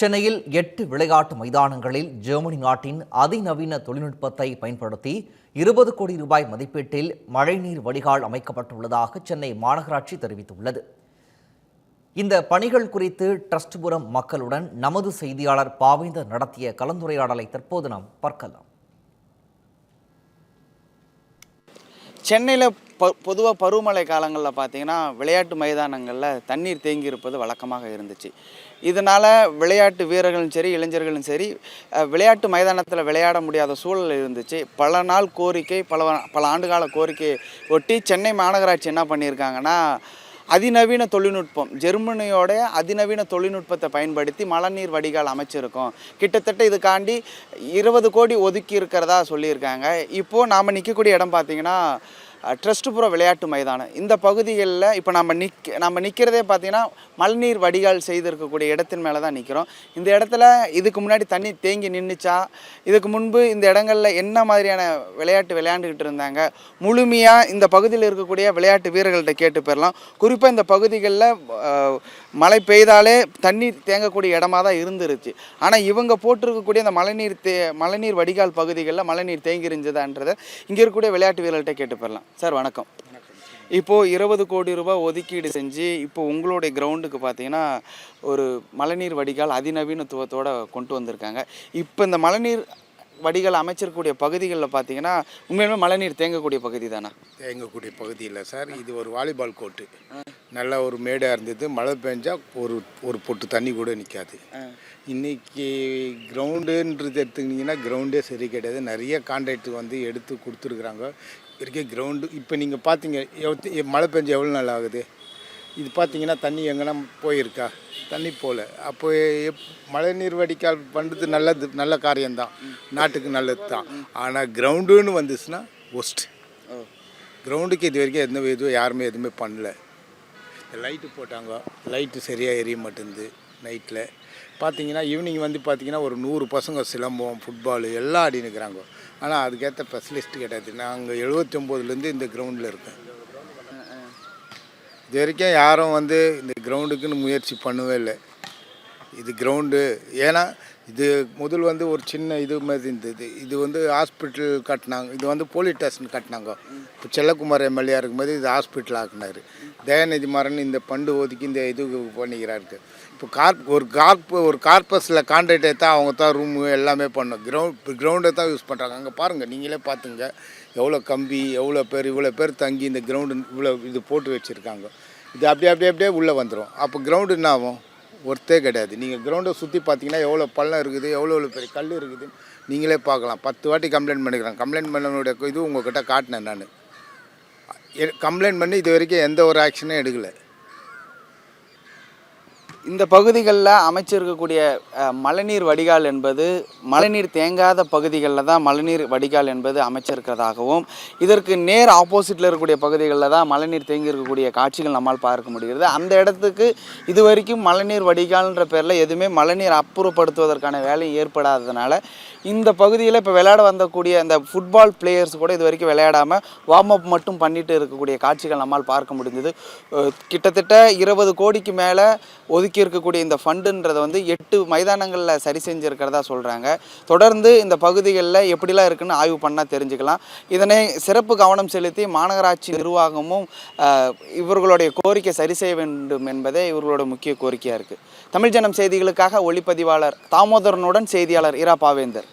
சென்னையில் எட்டு விளையாட்டு மைதானங்களில் ஜெர்மனி நாட்டின் அதிநவீன தொழில்நுட்பத்தை பயன்படுத்தி இருபது கோடி ரூபாய் மதிப்பீட்டில் மழைநீர் வடிகால் அமைக்கப்பட்டுள்ளதாக சென்னை மாநகராட்சி தெரிவித்துள்ளது. இந்த பணிகள் குறித்து ட்ரஸ்ட்புரம் மக்களுடன் நமது செய்தியாளர் பாவேந்தர் நடத்திய கலந்துரையாடலை தற்போது நாம் பார்க்கலாம். சென்னையில் ப பொதுவாக பருவமழை காலங்களில் பார்த்தீங்கன்னா விளையாட்டு மைதானங்களில் தண்ணீர் தேங்கி இருப்பது வழக்கமாக இருந்துச்சு. இதனால் விளையாட்டு வீரர்களும் சரி இளைஞர்களும் சரி விளையாட்டு மைதானத்தில் விளையாட முடியாத சூழல் இருந்துச்சு. பல நாள் கோரிக்கை பல பல ஆண்டுகால கோரிக்கை ஒட்டி சென்னை மாநகராட்சி என்ன பண்ணியிருக்காங்கன்னா அதிநவீன தொழில்நுட்பம் ஜெர்மனியோட அதிநவீன தொழில்நுட்பத்தை பயன்படுத்தி மழைநீர் வடிகால் அமைச்சிருக்கோம். கிட்டத்தட்ட இதுக்காண்டி இருபது கோடி ஒதுக்கி இருக்கிறதா சொல்லியிருக்காங்க. இப்போது நாம் நிற்கக்கூடிய இடம் பார்த்தீங்கன்னா ட்ரஸ்ட்புரம் விளையாட்டு மைதானம். இந்த பகுதிகளில் இப்போ நம்ம நிக் நம்ம நிற்கிறதே பார்த்தீங்கன்னா மழைநீர் வடிகால் செய்திருக்கக்கூடிய இடத்தின் மேலே தான் நிற்கிறோம் இந்த இடத்துல இதுக்கு முன்னாடி தண்ணி தேங்கி நின்றுச்சா இதுக்கு முன்பு இந்த இடங்களில் என்ன மாதிரியான விளையாட்டு விளையாண்டுக்கிட்டு இருந்தாங்க? முழுமையாக இந்த பகுதியில் இருக்கக்கூடிய விளையாட்டு வீரர்கள்ட்ட கேட்டு பெறலாம். குறிப்பாக இந்த பகுதிகளில் மழை பெய்தாலே தண்ணீர் தேங்கக்கூடிய இடமா தான் இருந்துருச்சு. ஆனால் இவங்க போட்டிருக்கக்கூடிய அந்த மழைநீர் தே மழைநீர் வடிகால் பகுதிகளில் மழைநீர் தேங்கி இருந்ததான்றதை இங்கே இருக்கக்கூடிய விளையாட்டு வீரர்கள்ட்ட கேட்டு பெறலாம். சார் வணக்கம். இப்போது இருபது கோடி ரூபாய் ஒதுக்கீடு செஞ்சு இப்போ உங்களுடைய கிரவுண்டுக்கு பார்த்தீங்கன்னா ஒரு மழைநீர் வடிகால் அதிநவீனத்துவத்தோட கொண்டு வந்திருக்காங்க. இப்போ இந்த மழைநீர் வடிகால் அமைச்சிருக்கக்கூடிய பகுதிகளில் பார்த்தீங்கன்னா உண்மையிலுமே மழைநீர் தேங்கக்கூடிய பகுதி தானே? தேங்கக்கூடிய பகுதி இல்லை சார். இது ஒரு வாலிபால் கோர்ட்டு நல்ல ஒரு மேடாக இருந்தது. மழை பெஞ்சா ஒரு ஒரு பொட்டு தண்ணி கூட நிற்காது இன்னைக்கு கிரவுண்டுன்றது எடுத்துக்கிட்டிங்கன்னா கிரவுண்டே சரி கிடையாது. நிறைய கான்ட்ராக்ட் வந்து எடுத்து கொடுத்துருக்குறாங்க. இருக்க கிரவுண்டு இப்போ நீங்கள் பார்த்தீங்க எவ்வளோ- மழை பெஞ்சு எவ்வளோ நாள் ஆகுது? இது பார்த்தீங்கன்னா தண்ணி எங்கன்னா போயிருக்கா? தண்ணி போகல அப்போ எப் மழைநீர் வடிகால் பண்ணுறது நல்லது நல்ல காரியம்தான். நாட்டுக்கு நல்லது தான் ஆனால் கிரவுண்டுன்னு வந்துச்சுன்னா ஒஸ்ட் கிரவுண்டுக்கு இது வரைக்கும் எந்த இதுவும் யாருமே எதுவுமே பண்ணல. லைட்டு போட்டாங்க. லைட்டு சரியாக எரிய மாட்டேங்குது. நைட்டில் பார்த்தீங்கன்னா ஈவினிங் வந்து பார்த்தீங்கன்னா ஒரு நூறு பசங்க சிலம்பம் ஃபுட்பால் எல்லாம் ஆடி நிற்கிறாங்க ஆனால் அதுக்கேற்ற ஸ்பெஷலிஸ்ட் கிடையாது நாங்கள் எழுபத்தி ஒம்போதுலேருந்து இந்த கிரவுண்டில் இருக்கேன். இது வரைக்கும் யாரும் வந்து இந்த கிரவுண்டுக்குன்னு முயற்சி பண்ணவே இல்லை. இது கிரவுண்டு ஏன்னா இது முதல் வந்து ஒரு சின்ன இது மாதிரி இருந்தது. இது வந்து ஹாஸ்பிட்டல் கட்டினாங்க. இது வந்து போலீஸ் ஸ்டேஷன் கட்டினாங்க. இப்போ செல்லக்குமார் எம்எல்ஏ இருக்கும்போது இது ஹாஸ்பிட்டல் ஆக்குனாரு. தயாநிதி மாறன் இந்த பண்டு ஒதுக்கி இந்த இது பண்ணிக்கிறாரு இப்போ கார்ப் ஒரு கார்ப் ஒரு கார்பஸில் கான்ட்ராக்டை தான் அவங்க தான் ரூமு எல்லாமே பண்ணும். கிரவுண்ட் கிரவுண்டை தான் யூஸ் பண்ணுறாங்க அங்கே பாருங்கள் நீங்களே பார்த்துங்க. எவ்வளோ கம்பி எவ்வளோ பேர் இவ்வளோ பேர் தங்கி இந்த கிரவுண்டு இவ்வளோ இது போட்டு வச்சுருக்காங்க. இது அப்படியே அப்படியே அப்படியே உள்ளே வந்துடும் அப்போ கிரவுண்டு என்ன ஆகும்? ஒர்த்தே கிடையாது. நீங்கள் கிரவுண்டை சுற்றி பார்த்தீங்கன்னா எவ்வளோ பள்ளம் இருக்குது எவ்வளோ எவ்வளோ பெரிய கல் இருக்குது நீங்களே பார்க்கலாம். பத்து வாட்டி கம்ப்ளைண்ட் பண்ணிக்கிறேன் கம்ப்ளைண்ட் பண்ணனுடைய இது உங்ககிட்ட காட்டினேன் நான். கம்ப்ளைண்ட் பண்ணி இது வரைக்கும் எந்த ஒரு ஆக்ஷனும் எடுக்கலை. இந்த பகுதிகளில் அமைச்சிருக்கக்கூடிய மழைநீர் வடிகால் என்பது மழைநீர் தேங்காத பகுதிகளில் தான் மழைநீர் வடிகால் என்பது அமைச்சிருக்கிறதாகவும் இதற்கு நேர் ஆப்போசிட்டில் இருக்கக்கூடிய பகுதிகளில் தான் மழைநீர் தேங்கி இருக்கக்கூடிய காட்சிகள் நம்மால் பார்க்க முடிகிறது. அந்த இடத்துக்கு இது வரைக்கும் மழைநீர் வடிகால்ன்ற பேரில் எதுவுமே மழைநீர் அப்புறப்படுத்துவதற்கான வேலை ஏற்படாததுனால இந்த பகுதியில் இப்போ விளையாட வந்தக்கூடிய அந்த ஃபுட்பால் பிளேயர்ஸ் கூட இது வரைக்கும் விளையாடாமல் வார்ம் அப் மட்டும் பண்ணிட்டு இருக்கக்கூடிய காட்சிகள் நம்மால் பார்க்க முடிஞ்சது கிட்டத்தட்ட இருபது கோடிக்கு மேலே ஒதுக்கி இருக்கக்கூடிய இந்த ஃபண்டுன்றதை வந்து எட்டு மைதானங்களில் சரி செஞ்சுருக்கிறதா சொல்கிறாங்க தொடர்ந்து இந்த பகுதிகளில் எப்படிலாம் இருக்குன்னு ஆய்வு பண்ணால் தெரிஞ்சுக்கலாம். இதனை சிறப்பு கவனம் செலுத்தி மாநகராட்சி நிர்வாகமும் இவர்களுடைய கோரிக்கை சரி செய்ய வேண்டும் என்பதே இவர்களோட முக்கிய கோரிக்கையாக இருக்குது தமிழ் ஜனம் செய்திகளுக்காக ஒளிப்பதிவாளர் தாமோதரனுடன் செய்தியாளர் இரா பாவேந்தர்.